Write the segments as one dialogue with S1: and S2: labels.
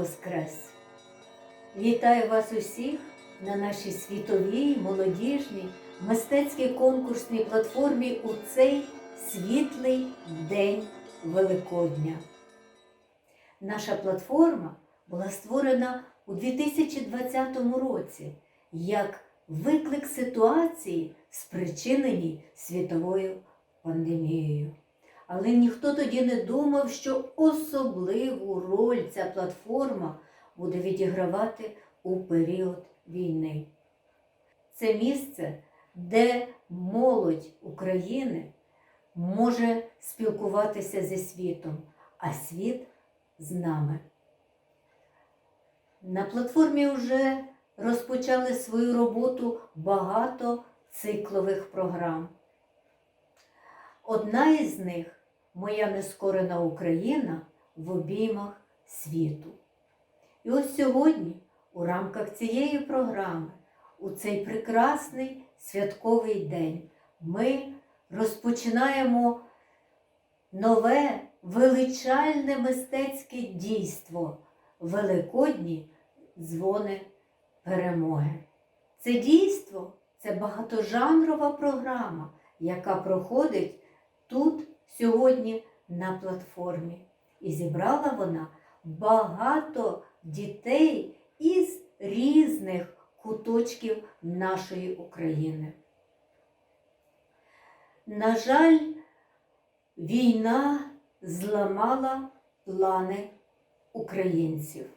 S1: Воскрес! Вітаю вас усіх на нашій світовій, молодіжній, мистецькій конкурсній платформі у цей світлий день Великодня. Наша платформа була створена у 2020 році як виклик ситуації, спричиненій світовою пандемією. Але ніхто тоді не думав, що особливу роль ця платформа буде відігравати у період війни. Це місце, де молодь України може спілкуватися зі світом, а світ з нами. На платформі вже розпочали свою роботу багато циклових програм. Одна із них Моя нескорена Україна в обіймах світу. І ось сьогодні, у рамках цієї програми, у цей прекрасний святковий день, ми розпочинаємо нове величальне мистецьке дійство Великодні дзвони перемоги. Це дійство це багатожанрова програма, яка проходить тут сьогодні на платформі. І зібрала вона багато дітей із різних куточків нашої України. На жаль, війна зламала плани українців,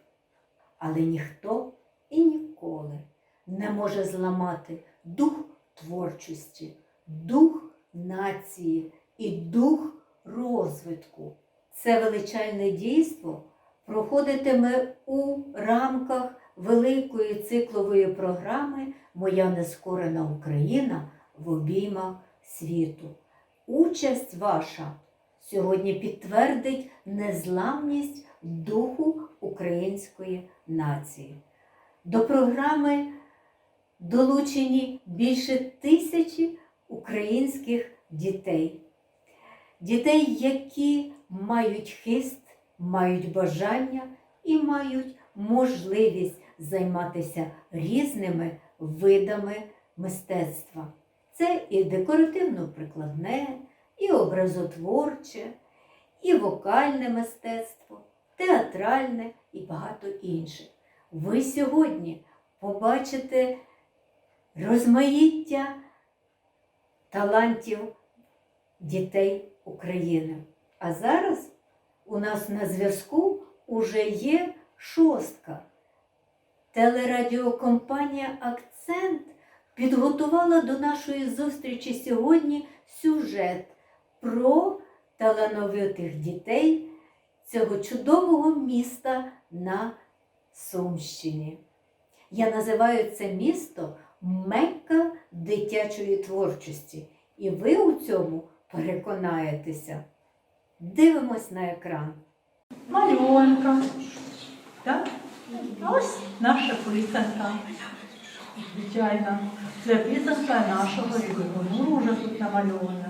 S1: але ніхто і ніколи не може зламати дух творчості, дух нації і дух розвитку. Це величальне дійство проходитиме у рамках великої циклової програми Моя нескорена Україна в обіймах світу. Участь ваша сьогодні підтвердить незламність духу української нації. До програми долучені більше тисячі українських дітей. Дітей, які мають хист, мають бажання і мають можливість займатися різними видами мистецтва. Це і декоративно-прикладне, і образотворче, і вокальне мистецтво, театральне і багато інших. Ви сьогодні побачите розмаїття талантів дітей України. А зараз у нас на зв'язку уже є шостка. Телерадіокомпанія Акцент підготувала до нашої зустрічі сьогодні сюжет про талановитих дітей цього чудового міста на Сумщині. Я називаю це місто Мекка дитячої творчості. І ви у цьому переконаєтеся. Дивимось на екран.
S2: Мальонка. Так? Ось наша писанка. Звичайно, це писанка нашого регіону, вже тут намальована.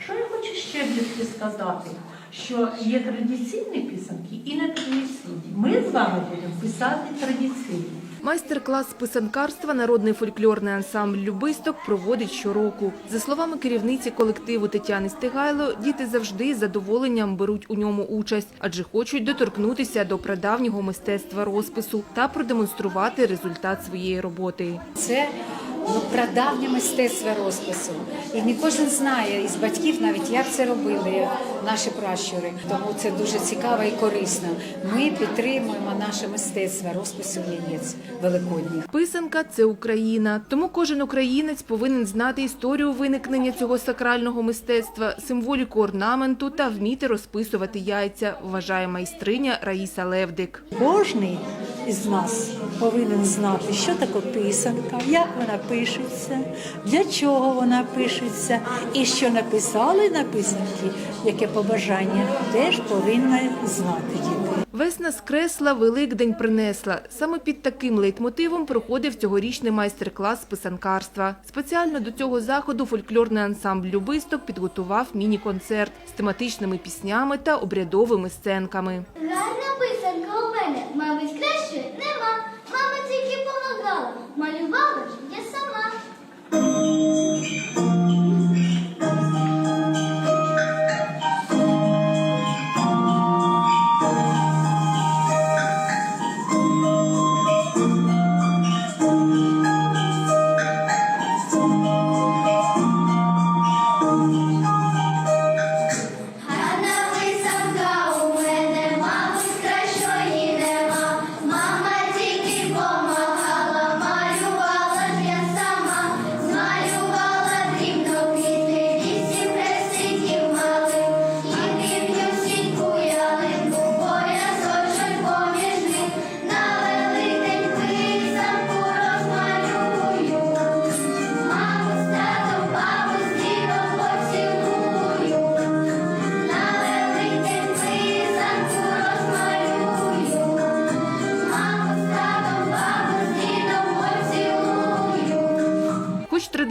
S2: Що я хочу ще дітки сказати? Що є традиційні писанки і нетрадиційні. Ми з вами будемо писати традиційні.
S3: Майстер-клас писанкарства народний фольклорний ансамбль Любисток проводить щороку. За словами керівниці колективу Тетяни Стигайло, діти завжди з задоволенням беруть у ньому участь, адже хочуть доторкнутися до прадавнього мистецтва розпису та продемонструвати результат своєї роботи.
S4: Це ну, прадавнє мистецтво розпису. І не кожен знає із батьків навіть, як це робили наші пращури. Тому це дуже цікаво і корисно. Ми підтримуємо наше мистецтво розпису яєць великодніх.
S3: Писанка це Україна. Тому кожен українець повинен знати історію виникнення цього сакрального мистецтва, символіку орнаменту та вміти розписувати яйця, вважає майстриня Раїса Левдик.
S5: Кожний із нас повинен знати, що таке писанка, як вона пишеться, для чого вона пишеться, і що написали на писанці, яке побажання, теж повинна знати діти.
S3: Весна скресла, Великдень принесла. Саме під таким лейтмотивом проходив цьогорічний майстер-клас писанкарства. Спеціально до цього заходу фольклорний ансамбль Любисток підготував міні-концерт з тематичними піснями та обрядовими сценками.
S6: Гарна писанка у мене, мабуть, кращої нема. Мама тільки помагала, малювала ж я сама.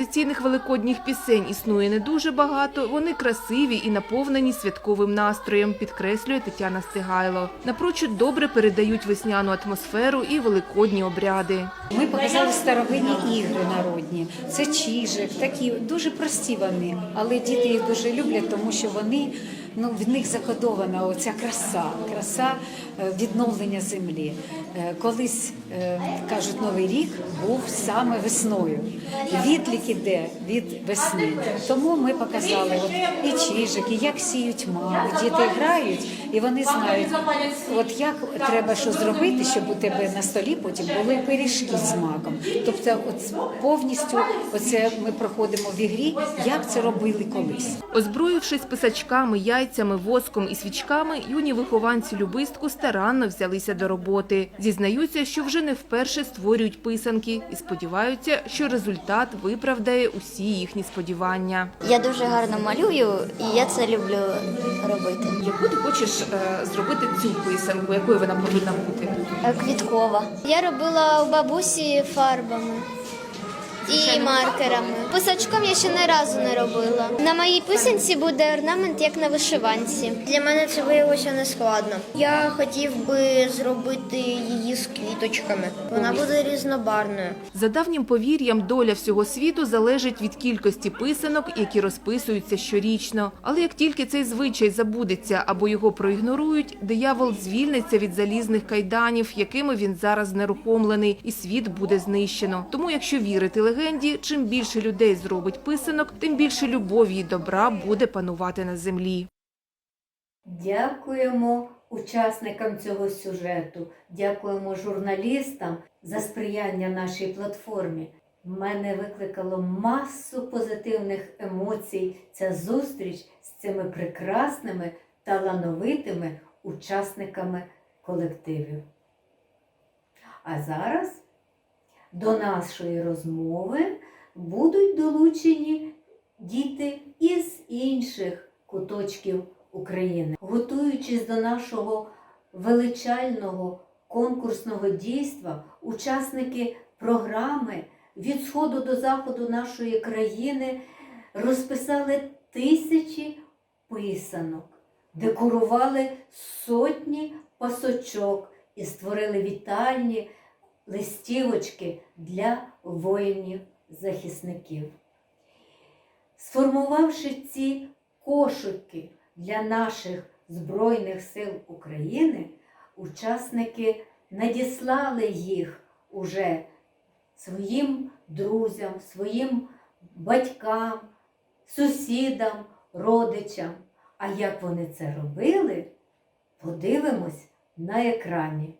S3: Традиційних великодніх пісень існує не дуже багато. Вони красиві і наповнені святковим настроєм, підкреслює Тетяна Стигайло. Напрочуд добре передають весняну атмосферу і великодні обряди.
S4: Ми показали старовинні ігри народні. Це чижик, такі дуже прості вони, але діти їх дуже люблять, тому що вони ну в них закодована оця краса, краса е, відновлення землі. Е, Колись е, кажуть, новий рік був саме весною. Відлік іде від весни. Тому ми показали от і чижик, і як сіють мак. Діти грають, і вони знають, от як треба що зробити, щоб у тебе на столі потім були пиріжки з маком. Тобто, от повністю оце ми проходимо в ігрі, як це робили колись.
S3: Озброївшись писачками, яйцями, воском і свічками, юні вихованці любистку старанно взялися до роботи. Зізнаються, що вже не вперше створюють писанки і сподіваються, що результат виправдає усі їхні сподівання.
S6: Я дуже гарно малюю, і я це люблю робити.
S3: Яку ти хочеш е, зробити цю писанку? Якою вона повинна бути?
S6: Е, Квіткова. Я робила у бабусі фарбами. І маркерами. Писачком я ще не разу не робила. На моїй писанці буде орнамент, як на вишиванці. Для мене це виявилося не складно. Я хотів би зробити її з квіточками. Вона буде різнобарвною.
S3: За давнім повір'ям, доля всього світу залежить від кількості писанок, які розписуються щорічно. Але як тільки цей звичай забудеться або його проігнорують, диявол звільниться від залізних кайданів, якими він зараз нерухомлений, і світ буде знищено. Тому, якщо вірити легенді, чим більше людей зробить писанок, тим більше любові і добра буде панувати на землі.
S1: Дякуємо учасникам цього сюжету, дякуємо журналістам за сприяння нашій платформі. В мене викликало масу позитивних емоцій ця зустріч з цими прекрасними, талановитими учасниками колективів. А зараз до нашої розмови будуть долучені діти із інших куточків України. Готуючись до нашого величального конкурсного дійства, учасники програми від сходу до заходу нашої країни розписали тисячі писанок, декорували сотні пасочок і створили вітальні листівочки для воїнів-захисників. Сформувавши ці кошики для наших Збройних сил України, учасники надіслали їх уже своїм друзям, своїм батькам, сусідам, родичам. А як вони це робили, подивимось на екрані.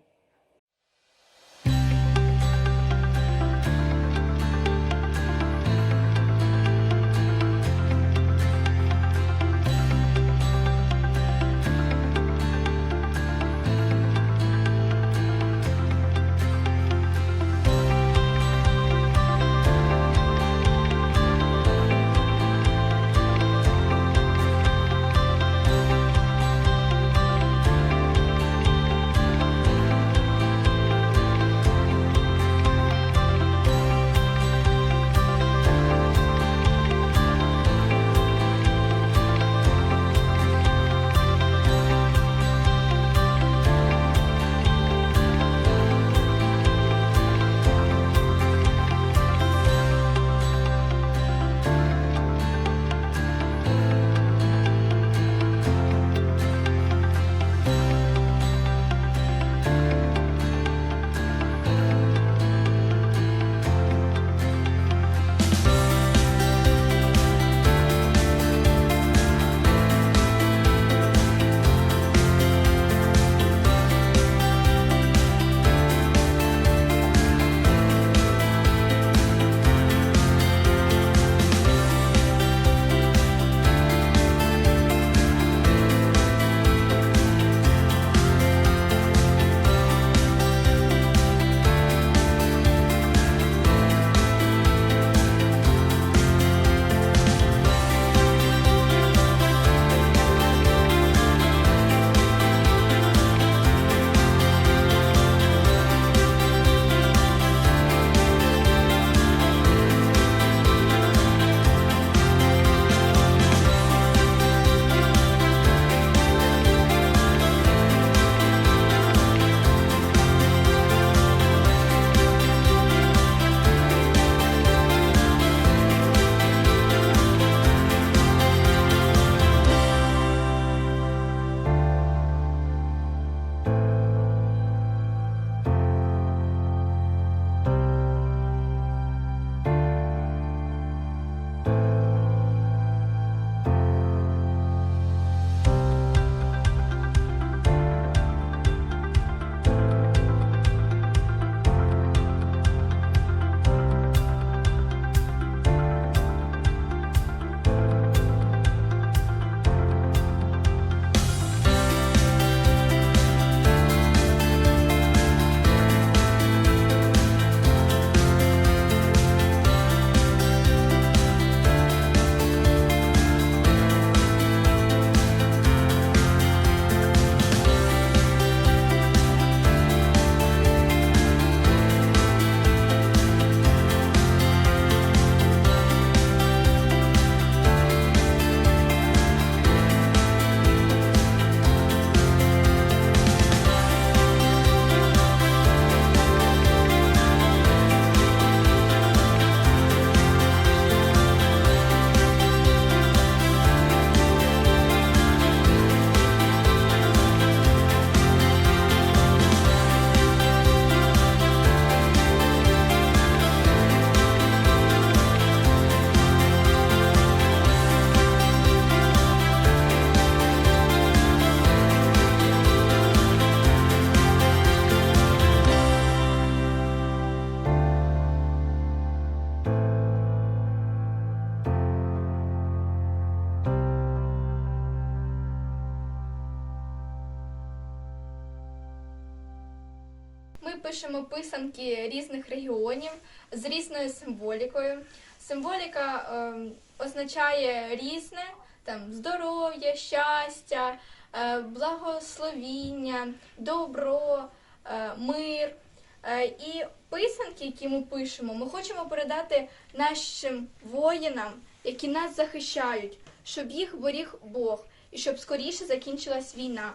S7: Пишемо писанки різних регіонів з різною символікою. Символіка ем, означає різне там здоров'я, щастя, е, благословіння, добро, е, мир. Е, І писанки, які ми пишемо, ми хочемо передати нашим воїнам, які нас захищають, щоб їх беріг Бог і щоб скоріше закінчилась війна.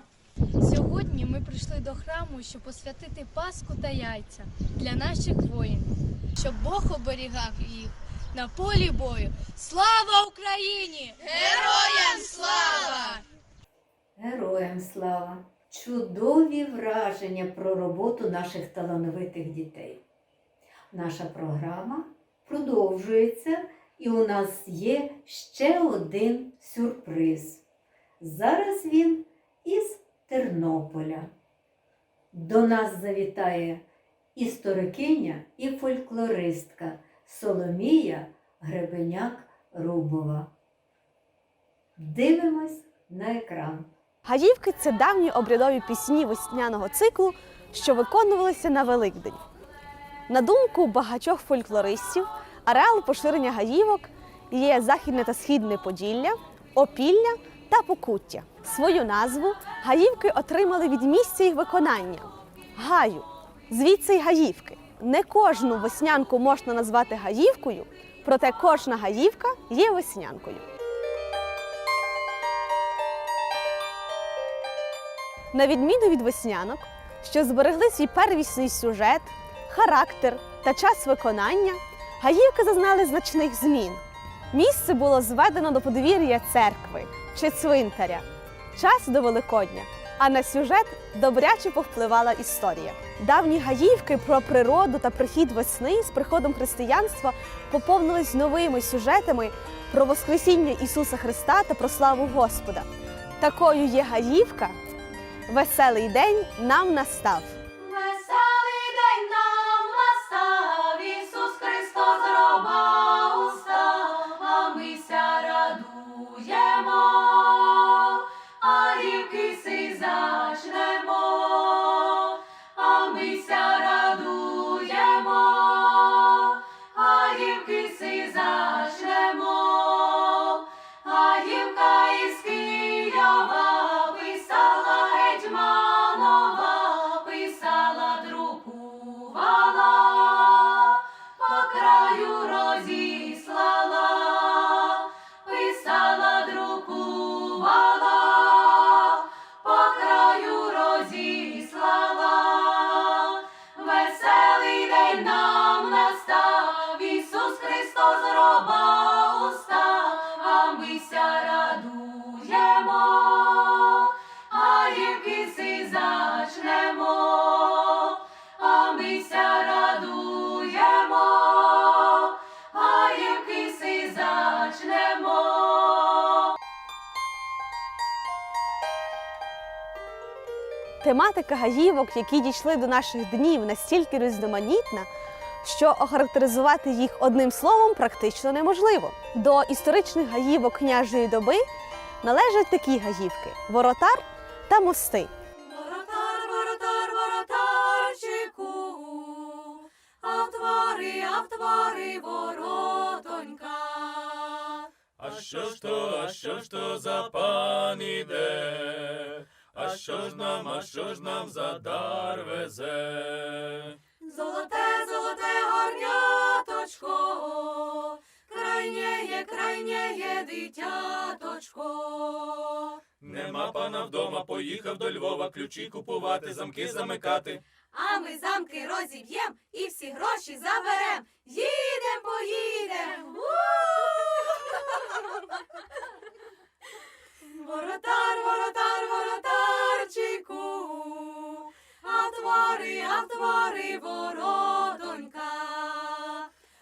S8: Сьогодні ми прийшли до храму, щоб посвятити Пасху та яйця для наших воїнів, щоб Бог оберігав їх на полі бою. Слава Україні! Героям слава!
S1: Героям слава! Чудові враження про роботу наших талановитих дітей. Наша програма продовжується, і у нас є ще один сюрприз. Зараз він із Тернополя. До нас завітає історикиня і фольклористка Соломія Гребеняк-Рубова. Дивимось на екран.
S9: Гаївки це давні обрядові пісні весняного циклу, що виконувалися на Великдень. На думку багатьох фольклористів, ареал поширення гаївок є західне та східне Поділля, Опілля та Покуття. Свою назву гаївки отримали від місця їх виконання гаю, звідси й гаївки. Не кожну веснянку можна назвати гаївкою, проте кожна гаївка є веснянкою. На відміну від веснянок, що зберегли свій первісний сюжет, характер та час виконання, гаївки зазнали значних змін. Місце було зведено до подвір'я церкви чи цвинтаря, час до Великодня, а на сюжет добряче повпливала історія. Давні гаївки про природу та прихід весни з приходом християнства поповнились новими сюжетами про Воскресіння Ісуса Христа та про славу Господа. Такою є гаївка, Веселий день нам настав. Тематика гаївок, які дійшли до наших днів, настільки різноманітна, що охарактеризувати їх одним словом практично неможливо. До історичних гаївок княжої доби належать такі гаївки: воротар та мости.
S10: Воротар, воротар, воротарчику, а в твори, а в твори воротонька.
S11: А що ж то, а що ж то за пан іде? А що ж нам, а що ж нам за дар везе?
S10: Золоте, золоте горняточко, крайнє, крайнє дитяточко.
S11: Нема пана вдома, поїхав до Львова, ключі купувати, замки замикати.
S10: А ми замки розіб'єм і всі гроші заберем. Їдем, поїдем. Воротар, воротар, воротарчику, а твори, а твори воротонька.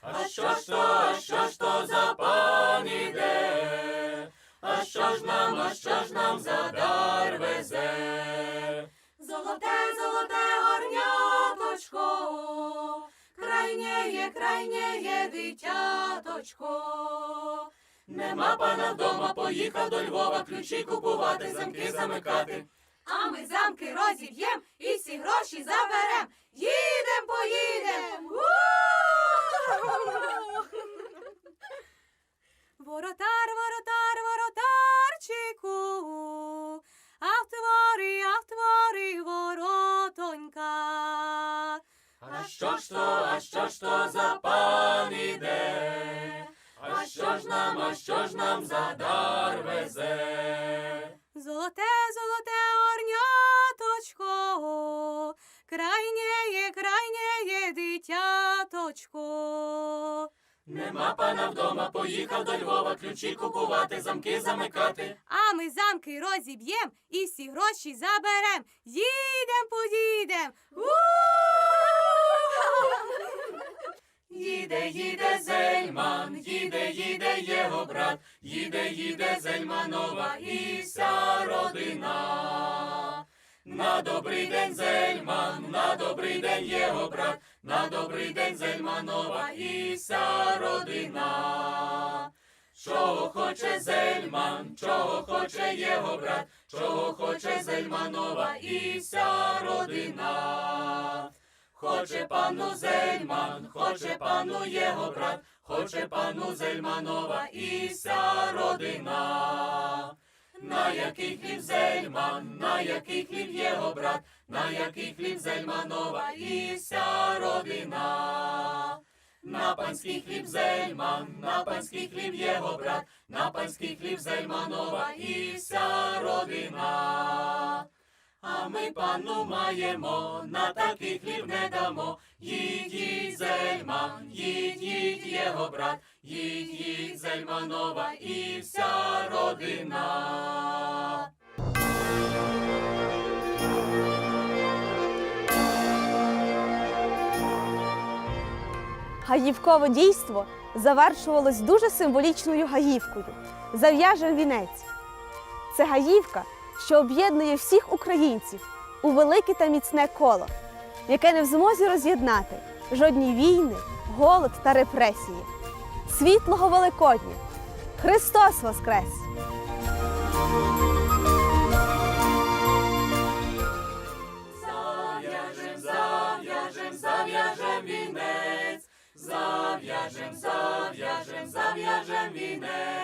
S11: А що ж то, а що ж то за пан іде? А що ж нам, а що ж нам за дар везе?
S10: Золоте, золоте горняточко, крайнє, крайнє дитяточко.
S11: Нема пана вдома, поїхав до Львова, ключі купувати, замки замикати.
S10: А ми замки розіб'єм і всі гроші заберем. Їдем, поїдем. Воротар, воротар, воротарчику, а в творі, а в творі воротонька.
S11: А що ж то, а що ж то за пан іде? Що ж нам, а що ж нам за дар везе?
S10: Золоте, золоте орняточко, крайнє, крайнє дитяточко.
S11: Нема пана вдома, поїхав до Львова, ключі купувати, замки замикати.
S10: А ми замки розіб'єм і всі гроші заберем. Їдем, поїдем.
S11: Їде, їде Зельман, їде, їде його брат, їде, їде Зельманова і вся родина. На добрий день Зельман, на добрий день його брат, на добрий день Зельманова і вся родина. Чого хоче Зельман, чого хоче його брат, чого хоче Зельманова і вся родина. Хоче пану Зельман, хоче пану його брат, хоче пану Зельманова і вся родина. На який хліб Зельман, на який хліб його брат, на який хліб Зельманова і вся родина. На панський хліб Зельман, на панський хліб його брат, на панський хліб Зельманова і вся родина. А ми пану маємо, на такий хліб не дамо. Їдь, їдь, Зельман, їдь, їдь, його брат, їдь, їдь, Зельманова і вся родина.
S9: Гаївкове дійство завершувалось дуже символічною гаївкою зав'яжем вінець. Це гаївка, що об'єднує всіх українців у велике та міцне коло, яке не в змозі роз'єднати жодні війни, голод та репресії. Світлого Великодня! Христос Воскрес!
S11: Зав'яжем, зав'яжем, зав'яжем вінець,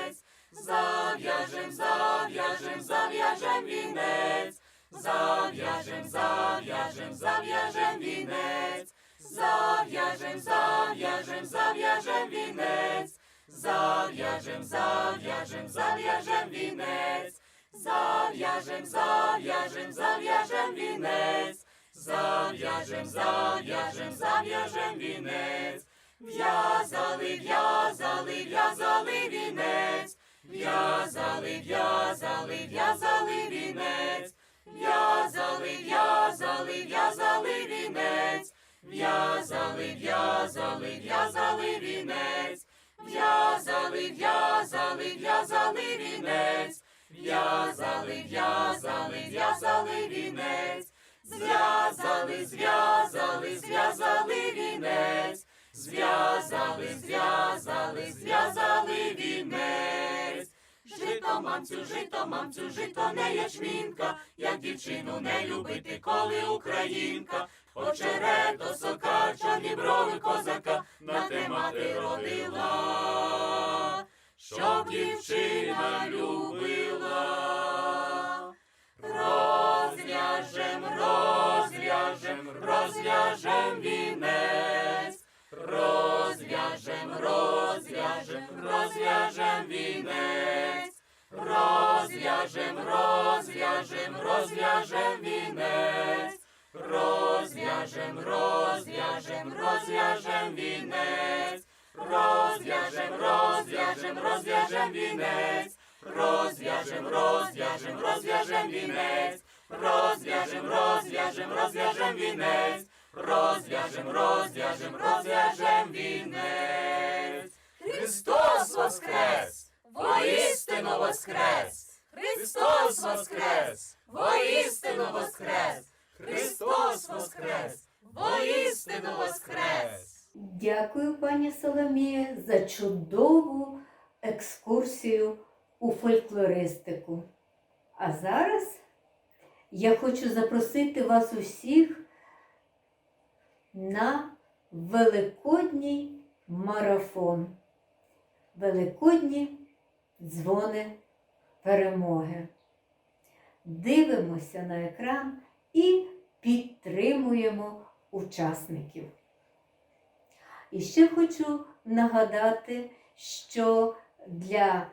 S11: зав'яжем, зав'яжем, зав'яжем вінець, зав'яжем, зав'яжем, зав'яжем вінець, зав'яжем, зав'яжем, зав'яжем вінець, зав'яжем, зав'яжем, зав'яжем вінець. Зав'яжем, зав'яжем, зав'яжем вінець, зав'яжем, зав'яжем, зав'яжем вінець, в'язали, в'язали, в'язали вінець, в'язали, в'язали, в'язали вінець, в'язали, в'язали, в'язали вінець, в'язали, в'язали, в'язали вінець, в'язали, в'язали, в'язали вінець. В'язали, в'язали, в'язали вінець, зв'язали, зв'язали, зв'язали вінець, зв'язали, зв'язали, зв'язали вінець. Жито мамцю, жито мамцю, жито не ячмінка, як дівчину не любити, коли українка. Очерето сока, чорні брови козака, на те мати родила щоб дівчина любила. Розв'яжем, розв'яжем, розв'яжем розв'яжем, розв'яжем, вінець, розв'яжем, розв'яжем, розв'яжем вінець, розв'яжем, розв'яжем, розв'яжем вінець. Розв'яжем, розв'яжем, розв'яжем вінець, розв'яжем, розв'яжем, розв'яжем вінець, розв'яжем, розв'яжем, розв'яжем вінець, розв'яжем, розв'яжем, розв'яжем вінець. Христос воскрес! Воістину воскрес! Христос воскрес! Воістину воскрес! Христос воскрес! Воістину воскрес!
S1: Дякую, пані Соломія, за чудову екскурсію у фольклористику. А зараз я хочу запросити вас усіх на Великодній марафон. Великодні дзвони перемоги. Дивимося на екран і підтримуємо учасників. І ще хочу нагадати, що для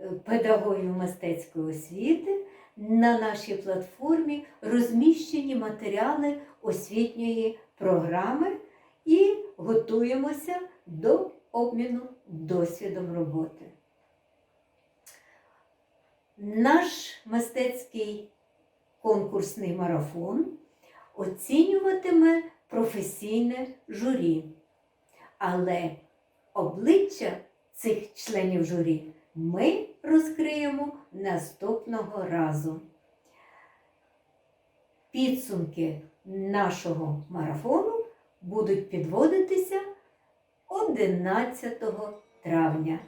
S1: е, педагогів мистецької освіти на нашій платформі розміщені матеріали освітньої програми і готуємося до обміну досвідом роботи. Наш мистецький конкурсний марафон оцінюватиме професійне журі. Але обличчя цих членів журі ми розкриємо наступного разу. Підсумки нашого марафону будуть підводитися 11 травня.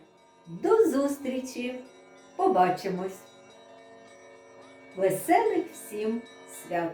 S1: До зустрічі! Побачимось! Веселих всім свят!